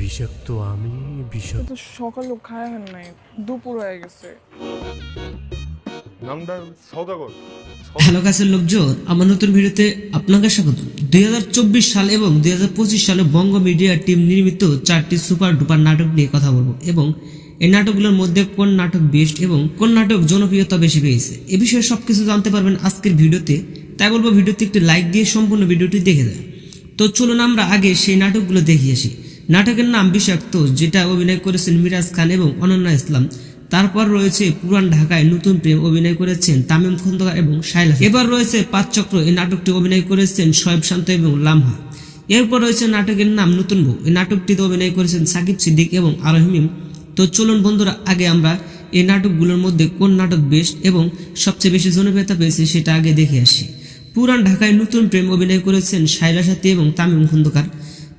বিষাক্ত আমি বিষাক্ত তো সকালেও খায় হেন নাই দুপুর হয়ে গেছে। নামটা সৌদাগর হ্যালো কাছের লোকজন আমার নতুন ভিডিওতে আপনাকে স্বাগত। দু হাজার চব্বিশ সাল এবং দু হাজার পঁচিশ সালে বঙ্গ মিডিয়া টিম নির্মিত চারটি সুপার ডুপার নাটক নিয়ে কথা বলব এবং এই নাটকগুলোর মধ্যে কোন নাটক বেস্ট এবং কোন নাটক জনপ্রিয়তা বেশি পেয়েছে এ বিষয়ে সবকিছু জানতে পারবেন আজকের ভিডিওতে। তাই বলব ভিডিওতে একটি লাইক দিয়ে সম্পূর্ণ ভিডিওটি দেখে যায় তো চলুন আমরা আগে সেই নাটকগুলো দেখে আসি। নাটকের নাম বিষাক্ত, যেটা অভিনয় করেছেন মিরাজ খান এবং অনন্যা ইসলাম। তারপর রয়েছে পুরান ঢাকায় নতুন প্রেম অভিনয় করেছেন তামিম খন্দকার এবং শাইলা এবার রয়েছে পাঁচ চক্র, এই নাটকটি অভিনয় করেছেন শোয়েব শান্ত এবং লামহা। এরপর রয়েছে নাটকের নাম নতুন বউ, এই নাটকটিতে অভিনয় করেছেন সাকিব সিদ্দিক এবং আরহিমিম তো চলুন বন্ধুরা, আগে আমরা এই নাটকগুলোর মধ্যে কোন নাটক বেস্ট এবং সবচেয়ে বেশি জনপ্রিয়তা পেয়েছে সেটা আগে দেখে আসি। পুরান ঢাকায় নতুন প্রেম অভিনয় করেছেন শাইলা সাথী এবং তামিম খন্দকার।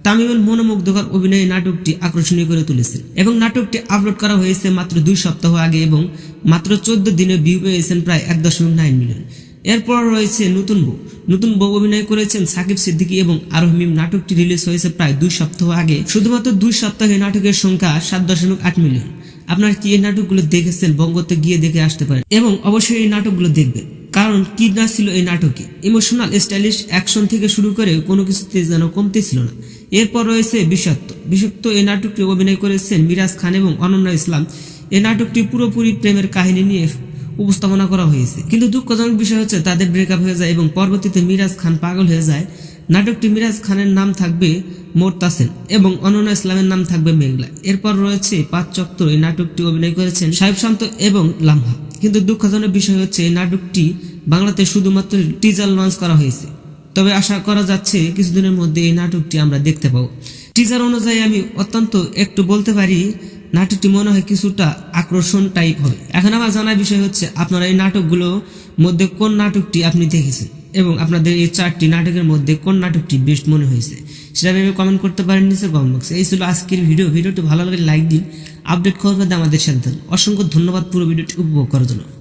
তামিমের মনোমুগ্ধকর অভিনয়ে নাটকটি আকর্ষণীয় করে তুলেছেন এবং নাটকটি আপলোড করা হয়েছে মাত্র দুই সপ্তাহ আগে এবং মাত্র চোদ্দ দিনে ভিউ পেয়েছেন প্রায় এক দশমিক নাইন মিলিয়ন। এরপর রয়েছে নতুন বউ। নতুন বউ অভিনয় করেছেন সাকিব সিদ্দিকী এবং আরোহিম নাটকটি রিলিজ হয়েছে প্রায় দুই সপ্তাহ আগে। শুধুমাত্র দুই সপ্তাহে নাটকের সংখ্যা সাত দশমিক আট মিলিয়ন। আপনার কি এই নাটকগুলো দেখেছেন? বঙ্গতে গিয়ে দেখে আসতে পারেন। এবং অবশ্যই এই নাটকগুলো দেখবেন। কারণ কিডনা ছিল এই নাটকে। ইমোশনাল, স্টাইলিশ অ্যাকশন থেকে শুরু করে কোনো কিছুতে যেন কমতে ছিল না। এরপর রয়েছে বিষাক্ত। বিষাক্ত এই নাটকটি অভিনয় করেছেন মিরাজ খান এবং অনন্যা ইসলাম। এই নাটকটি পুরোপুরি প্রেমের কাহিনী নিয়ে উপস্থাপনা করা হয়েছে। কিন্তু দুঃখজনক বিষয় হচ্ছে, তাদের ব্রেকআপ হয়ে যায় এবং পরবর্তীতে মিরাজ খান পাগল হয়ে যায়। নাটকটি মিরাজ খানের নাম থাকবে মোরতাসেন এবং অনন্যা ইসলামের নাম থাকবে মেঘলা। এরপর রয়েছে পাঁচ চক্র। এই নাটকটি অভিনয় করেছেন সাহেব শান্ত এবং লামহা। কিন্তু দুঃখজনক বিষয় হচ্ছে, এই নাটকটি বাংলাতে শুধুমাত্র টিজার লঞ্চ করা হয়েছে। তবে আশা করা যাচ্ছে কিছুদিনের মধ্যে এই নাটকটি আমরা দেখতে পাবো। টিজার অনুযায়ী আমি অত্যন্ত একটু বলতে পারি, নাটকটি মনে হয় কিছুটা আকর্ষণ টাইপ হবে। এখন আমার জানার বিষয় হচ্ছে, আপনারা এই নাটকগুলো মধ্যে কোন নাটকটি আপনি দেখেছেন? এবং আপনাদের এই চারটি নাটকের মধ্যে কোন নাটকটি বেস্ট মনে হয়েছে? সেটা ভেবে কমেন্ট করতে পারেন নিচে কমেন্ট বক্সে এই ছিল আজকের ভিডিও ভিডিওটি ভালো লাগলে লাইক দিন। আপডেট খবর পেতে আমাদের সাথে অসংখ্য ধন্যবাদ পুরো ভিডিওটি উপভোগ করার জন্য।